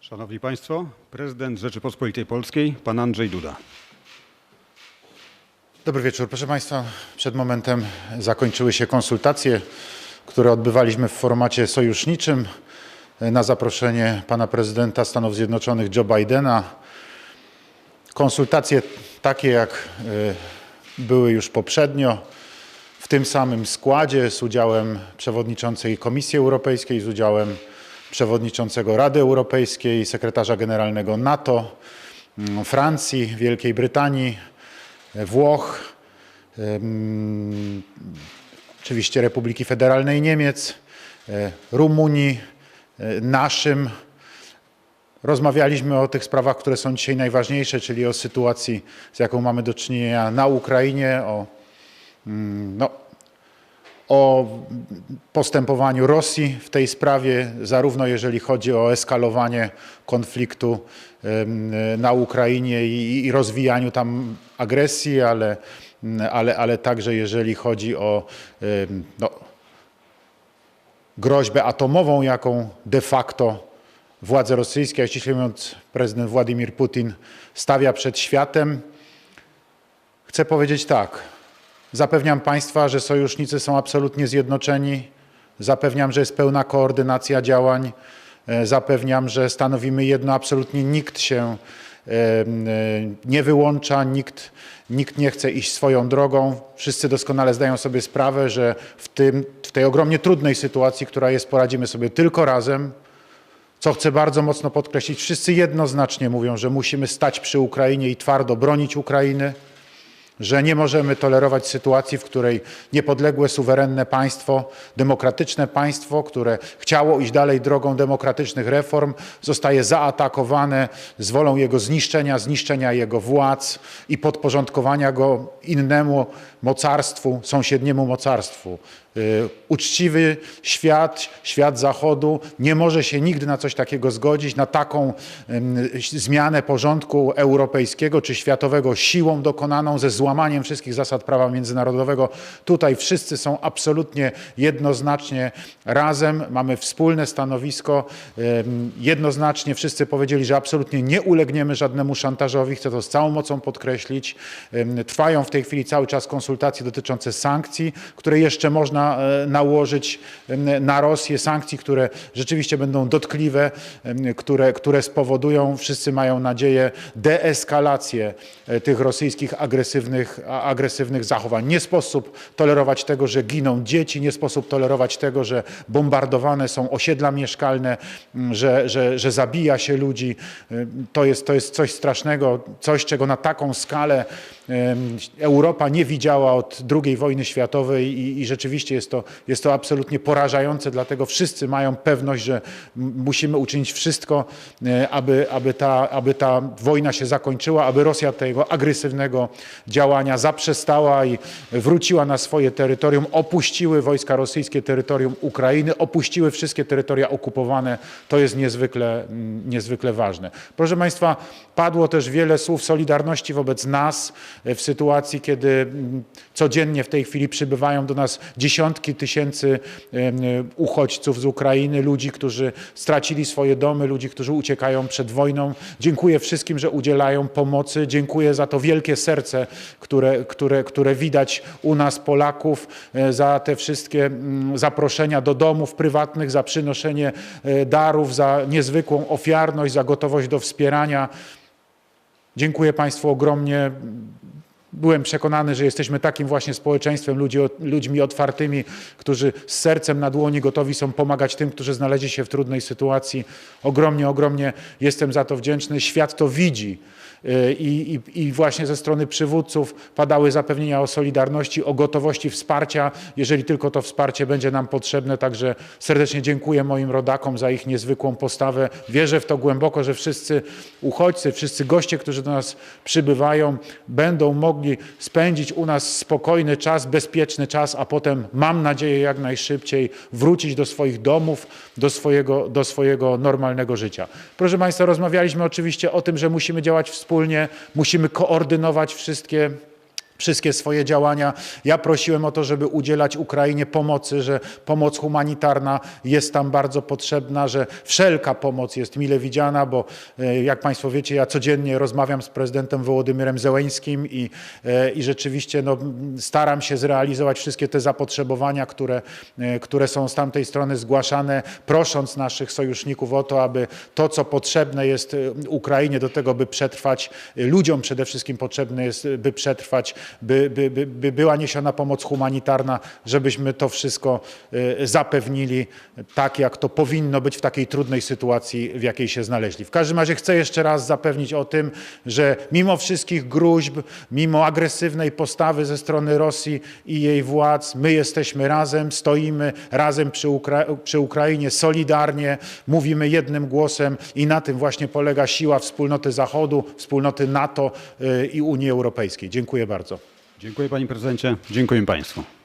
Szanowni Państwo, prezydent Rzeczypospolitej Polskiej, pan Andrzej Duda. Dobry wieczór. Proszę Państwa, przed momentem zakończyły się konsultacje, które odbywaliśmy w formacie sojuszniczym na zaproszenie pana prezydenta Stanów Zjednoczonych Joe Bidena. Konsultacje takie, jak y, były już poprzednio, w tym samym składzie, z udziałem przewodniczącej Komisji Europejskiej, z udziałem przewodniczącego Rady Europejskiej, sekretarza generalnego NATO, mm, Francji, Wielkiej Brytanii, Włoch, em, oczywiście Republiki Federalnej Niemiec, e, Rumunii, e, naszym. Rozmawialiśmy o tych sprawach, które są dzisiaj najważniejsze, czyli o sytuacji, z jaką mamy do czynienia na Ukrainie, o, mm, no, o postępowaniu Rosji w tej sprawie, zarówno jeżeli chodzi o eskalowanie konfliktu na Ukrainie i, rozwijaniu tam agresji, ale, ale, ale także jeżeli chodzi o no, groźbę atomową, jaką de facto władze rosyjskie, a ściśle mówiąc prezydent Władimir Putin stawia przed światem. Chcę powiedzieć tak. Zapewniam Państwa, że sojusznicy są absolutnie zjednoczeni. Zapewniam, że jest pełna koordynacja działań. E, Zapewniam, że stanowimy jedno, absolutnie nikt się e, e, nie wyłącza, nikt, nikt nie chce iść swoją drogą. Wszyscy doskonale zdają sobie sprawę, że w, tym, w tej ogromnie trudnej sytuacji, która jest, poradzimy sobie tylko razem. Co chcę bardzo mocno podkreślić, wszyscy jednoznacznie mówią, że musimy stać przy Ukrainie i twardo bronić Ukrainy, że nie możemy tolerować sytuacji, w której niepodległe, suwerenne państwo, demokratyczne państwo, które chciało iść dalej drogą demokratycznych reform, zostaje zaatakowane z wolą jego zniszczenia, zniszczenia jego władz i podporządkowania go innemu mocarstwu, sąsiedniemu mocarstwu. Y, Uczciwy świat, świat Zachodu nie może się nigdy na coś takiego zgodzić, na taką zmianę porządku europejskiego czy światowego siłą dokonaną ze złamaniem wszystkich zasad prawa międzynarodowego. Tutaj wszyscy są absolutnie jednoznacznie razem, mamy wspólne stanowisko. Jednoznacznie wszyscy powiedzieli, że absolutnie nie ulegniemy żadnemu szantażowi. Chcę to z całą mocą podkreślić. Trwają w tej chwili cały czas konsultacje dotyczące sankcji, które jeszcze można e, nałożyć na Rosję, sankcji, które rzeczywiście będą dotkliwe, które, które spowodują, wszyscy mają nadzieję, deeskalację e, tych rosyjskich agresywnych, a- agresywnych zachowań. Nie sposób tolerować tego, że giną dzieci, nie sposób tolerować tego, że bombardowane są osiedla mieszkalne, m, że, że, że zabija się ludzi. Ym, To jest, to jest coś strasznego, coś, czego na taką skalę Europa nie widziała od II wojny światowej i, i rzeczywiście jest to, jest to absolutnie porażające, dlatego wszyscy mają pewność, że musimy uczynić wszystko, e, aby, aby, ta, aby ta wojna się zakończyła, aby Rosja tego agresywnego działania zaprzestała i wróciła na swoje terytorium, opuściły wojska rosyjskie terytorium Ukrainy, opuściły wszystkie terytoria okupowane. To jest niezwykle, mm, niezwykle ważne. Proszę Państwa, padło też wiele słów solidarności wobec nas e, w sytuacji, kiedy mm, codziennie w tej chwili przybywają do nas dziesiątki tysięcy uchodźców z Ukrainy, ludzi, którzy stracili swoje domy, ludzi, którzy uciekają przed wojną. Dziękuję wszystkim, że udzielają pomocy. Dziękuję za to wielkie serce, które, które, które widać u nas, Polaków, e, za te wszystkie mm, zaproszenia do domów prywatnych, za przynoszenie e, darów, za niezwykłą ofiarność, za gotowość do wspierania. Dziękuję Państwu ogromnie. Byłem przekonany, że jesteśmy takim właśnie społeczeństwem, ludzi, ludźmi otwartymi, którzy z sercem na dłoni gotowi są pomagać tym, którzy znaleźli się w trudnej sytuacji. Ogromnie, ogromnie jestem za to wdzięczny. Świat to widzi. Y, I, i, I właśnie ze strony przywódców padały zapewnienia o solidarności, o gotowości wsparcia, jeżeli tylko to wsparcie będzie nam potrzebne. Także serdecznie dziękuję moim rodakom za ich niezwykłą postawę. Wierzę w to głęboko, że wszyscy uchodźcy, wszyscy goście, którzy do nas przybywają, będą mogli spędzić u nas spokojny czas, bezpieczny czas, a potem, mam nadzieję, jak najszybciej wrócić do swoich domów, do swojego, do swojego normalnego życia. Proszę Państwa, rozmawialiśmy oczywiście o tym, że musimy działać wspólnie, musimy koordynować wszystkie wszystkie swoje działania. Ja prosiłem o to, żeby udzielać Ukrainie pomocy, że pomoc humanitarna jest tam bardzo potrzebna, że wszelka pomoc jest mile widziana, bo e, jak Państwo wiecie, ja codziennie rozmawiam z prezydentem Wołodymyrem Zełeńskim i, e, i rzeczywiście no, staram się zrealizować wszystkie te zapotrzebowania, które, e, które są z tamtej strony zgłaszane, prosząc naszych sojuszników o to, aby to, co potrzebne jest Ukrainie do tego, by przetrwać, ludziom przede wszystkim potrzebne jest, by przetrwać, by, by, by, by była niesiona pomoc humanitarna, żebyśmy to wszystko e, zapewnili tak, jak to powinno być w takiej trudnej sytuacji, w jakiej się znaleźli. W każdym razie chcę jeszcze raz zapewnić o tym, że mimo wszystkich gruźb, mimo agresywnej postawy ze strony Rosji i jej władz, my jesteśmy razem, stoimy razem przy, Ukra- przy Ukrainie solidarnie, mówimy jednym głosem i na tym właśnie polega siła wspólnoty Zachodu, wspólnoty NATO y, i Unii Europejskiej. Dziękuję bardzo. Dziękuję panie prezydencie, dziękuję państwu.